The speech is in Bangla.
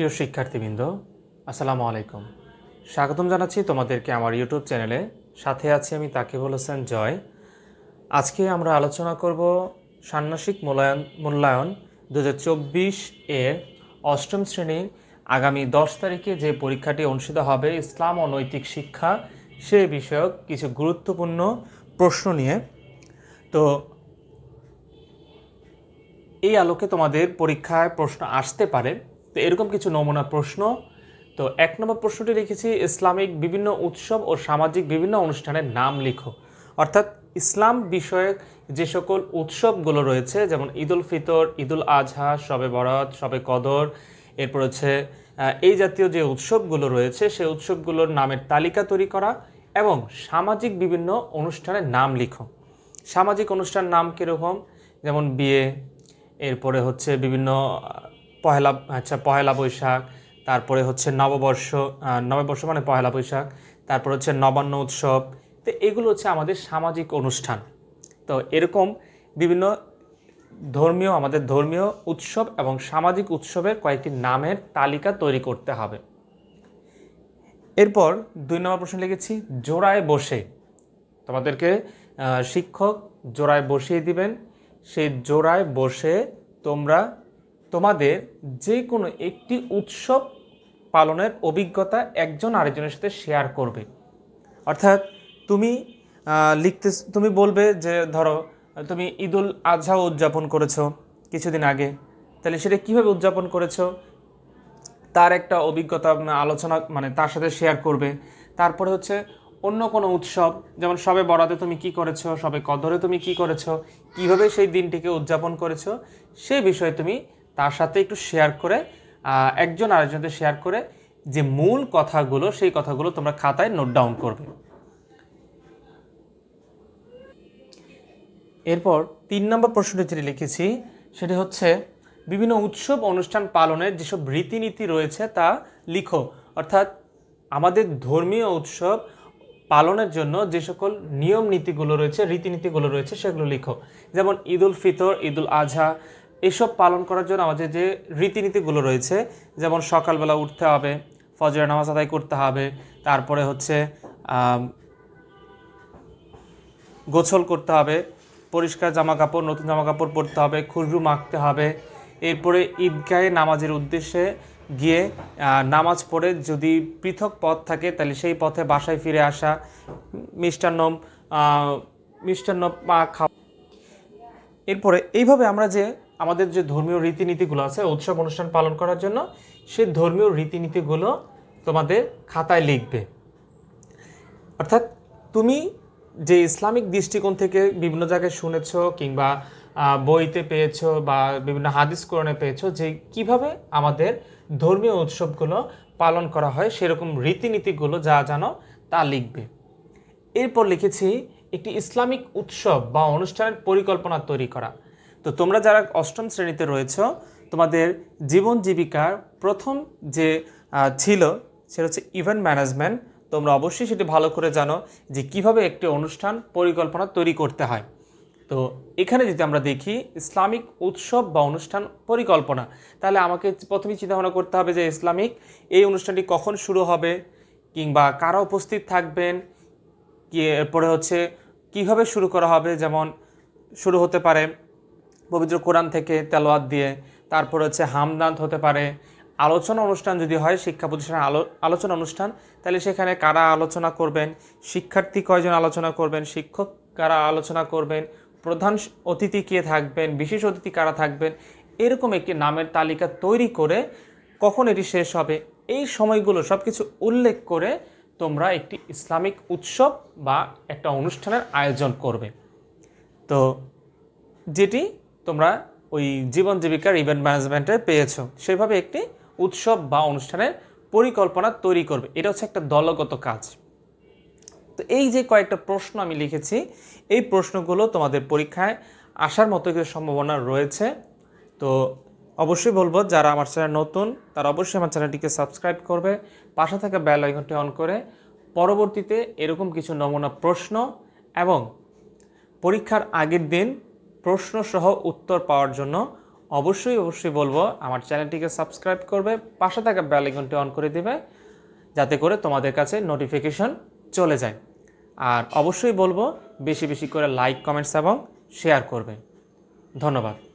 প্রিয় শিক্ষার্থীবৃন্দ, আসসালামু আলাইকুম। স্বাগতম জানাচ্ছি তোমাদেরকে আমার ইউটিউব চ্যানেলে। সাথে আছি আমি তাকিবুল হোসেন জয়। আজকে আমরা আলোচনা করব ষান্মাসিক মূল্যায়ন মূল্যায়ন দু এর অষ্টম শ্রেণির আগামী দশ তারিখে যে পরীক্ষাটি অনুষ্ঠিত হবে, ইসলাম ও নৈতিক শিক্ষা সে বিষয়ক কিছু গুরুত্বপূর্ণ প্রশ্ন নিয়ে। তো এই আলোকে তোমাদের পরীক্ষায় প্রশ্ন আসতে পারে। তো এরকম কিছু নমুনা প্রশ্ন। তো এক নম্বর প্রশ্নটি লিখেছি, ইসলামিক বিভিন্ন উৎসব ও সামাজিক বিভিন্ন অনুষ্ঠানের নাম লিখো। অর্থাৎ ইসলাম বিষয়ক যে সকল উৎসবগুলো রয়েছে, যেমন ঈদুল ফিতর, ঈদুল আজহা শবে বরাত শবে কদর, এরপর হচ্ছে এই জাতীয় যে উৎসবগুলো রয়েছে, সেই উৎসবগুলোর নামের তালিকা তৈরি করা এবং সামাজিক বিভিন্ন অনুষ্ঠানের নাম লিখো। সামাজিক অনুষ্ঠান নাম কীরকম? যেমন বিয়ে, এরপরে হচ্ছে বিভিন্ন পহেলা আচ্ছা পহেলা বৈশাখ, তারপরে হচ্ছে নববর্ষ নববর্ষ মানে পহেলা বৈশাখ, তারপর হচ্ছে নবান্ন উৎসব। তো এগুলো হচ্ছে আমাদের সামাজিক অনুষ্ঠান। তো এরকম বিভিন্ন ধর্মীয়, আমাদের ধর্মীয় উৎসব এবং সামাজিক উৎসবের কয়েকটি নামের তালিকা তৈরি করতে হবে। এরপর দুই নম্বর প্রশ্ন লিখেছি, জোড়ায় বসে। তোমাদেরকে শিক্ষক জোড়ায় বসিয়ে দিবেন, সেই জোড়ায় বসে তোমরা তোমাদের যে কোনো একটি উৎসব পালনের অভিজ্ঞতা একজন আরেকজনের সাথে শেয়ার করবে। অর্থাৎ তুমি লিখতে, তুমি বলবে যে, ধরো, তুমি ঈদুল আজহা উদযাপন করেছ কিছুদিন আগে। তাহলে সেটা কীভাবে উদযাপন করেছ? তার একটা অভিজ্ঞতা আলোচনা মানে তার সাথে শেয়ার করবে। তারপরে হচ্ছে অন্য কোনো উৎসব, যেমন সবে বরাতে তুমি কি করেছ, সবে কদরে তুমি কি করেছ, কীভাবে সেই দিনটিকে উদযাপন করেছ সেই বিষয়ে তুমি তার সাথে একটু শেয়ার করে একজন আরেকজনকে শেয়ার করে যে মূল কথাগুলো, সেই কথাগুলো তোমরা খাতায় নোট ডাউন করবে। এরপর তিন নম্বর প্রশ্নটি যেটি লিখেছি, সেটি হচ্ছে, বিভিন্ন উৎসব অনুষ্ঠান পালনের যেসব রীতিনীতি রয়েছে তা লিখো। অর্থাৎ আমাদের ধর্মীয় উৎসব পালনের জন্য যে সকল নিয়ম নীতিগুলো রয়েছে, রীতিনীতিগুলো রয়েছে, সেগুলো লিখো। যেমন ঈদুল ফিতর, ঈদুল আজহা এসব পালন করার জন্য আমাদের যে রীতিনীতিগুলো রয়েছে, যেমন সকালবেলা উঠতে হবে, ফজরের নামাজ আদায় করতে হবে, তারপরে হচ্ছে গোসল করতে হবে, পরিষ্কার জামা কাপড় নতুন জামা কাপড় পরতে হবে খুশবু মাখতে হবে, এরপরে ঈদগাহে নামাজের উদ্দেশ্যে গিয়ে নামাজ পড়ে যদি পৃথক পথ থাকে, তাহলে সেই পথে বাসায় ফিরে আসা, মিষ্টান্ন মিষ্টান্ন খাওয়া। এরপরে এইভাবে আমরা যে আমাদের যে ধর্মীয় রীতিনীতিগুলো আছে, উৎসব অনুষ্ঠান পালন করার জন্য, সেই ধর্মীয় রীতিনীতিগুলো তোমাদের খাতায় লিখবে। অর্থাৎ তুমি যে ইসলামিক দৃষ্টিকোণ থেকে বিভিন্ন জায়গায় শুনেছো কিংবা বইতে পেয়েছ বা বিভিন্ন হাদিস কোরআনে পেয়েছ যে কীভাবে আমাদের ধর্মীয় উৎসবগুলো পালন করা হয়, সেরকম রীতিনীতিগুলো যা জানো তা লিখবে। এরপর লিখেছি, একটি ইসলামিক উৎসব বা অনুষ্ঠানের পরিকল্পনা তৈরি করা। তো তোমরা যারা অষ্টম শ্রেণীতে রয়েছো, তোমাদের জীবন জীবিকার প্রথম যে ছিল সেটা হচ্ছে ইভেন্ট ম্যানেজমেন্ট তোমরা অবশ্যই সেটি ভালো করে জানো যে কীভাবে একটি অনুষ্ঠান পরিকল্পনা তৈরি করতে হয়। তো এখানে যদি আমরা দেখি, ইসলামিক উৎসব বা অনুষ্ঠান পরিকল্পনা, তাহলে আমাকে প্রথমেই চিন্তা ভাবনা করতে হবে যে ইসলামিক এই অনুষ্ঠানটি কখন শুরু হবে কিংবা কারা উপস্থিত থাকবেন, কি এরপরে হচ্ছে কীভাবে শুরু করা হবে, যেমন শুরু হতে পারে পবিত্র কোরআন থেকে তেলোয়াত দিয়ে, তারপর হচ্ছে হামদান্ত হতে পারে। আলোচনা অনুষ্ঠান যদি হয়, শিক্ষা প্রতিষ্ঠানের আলো, আলোচনা অনুষ্ঠান, তাহলে সেখানে কারা আলোচনা করবেন? শিক্ষার্থী কয়জন আলোচনা করবেন? শিক্ষক কারা আলোচনা করবেন? প্রধান অতিথি কে থাকবেন? বিশেষ অতিথি কারা থাকবেন? এরকম একটি নামের তালিকা তৈরি করে কখন এটি শেষ হবে? এই সময়গুলো সব কিছু উল্লেখ করে তোমরা একটি ইসলামিক উৎসব বা একটা অনুষ্ঠানের আয়োজন করবে। তো যেটি তোমরা ওই জীবন জীবিকার ইভেন্ট ম্যানেজমেন্টে পেয়েছ। সেভাবে একটি উৎসব বা অনুষ্ঠানের পরিকল্পনা তৈরি করবে। এটা হচ্ছে একটা দলগত কাজ। তো এই যে কয়েকটা প্রশ্ন আমি লিখেছি, এই প্রশ্নগুলো তোমাদের পরীক্ষায় আসার মতো কিছু সম্ভাবনা রয়েছে। তো অবশ্যই বলব, যারা আমার চ্যানেল নতুন, তারা অবশ্যই আমার চ্যানেলটিকে সাবস্ক্রাইব করবে, পাশে থাকা বেল আইকনটি অন করে পরবর্তীতে এরকম কিছু নমুনা প্রশ্ন এবং পরীক্ষার আগের দিন প্রশ্ন সহ উত্তর পাওয়ার জন্য অবশ্যই অবশ্যই বলব, আমার চ্যানেলটিকে সাবস্ক্রাইব করবে, পাশে থাকা বেল আইকনটি অন করে দেবে, যাতে করে তোমাদের কাছে নোটিফিকেশন চলে যায়। আর অবশ্যই বলব, বেশি বেশি করে লাইক কমেন্টস এবং শেয়ার করবে। ধন্যবাদ।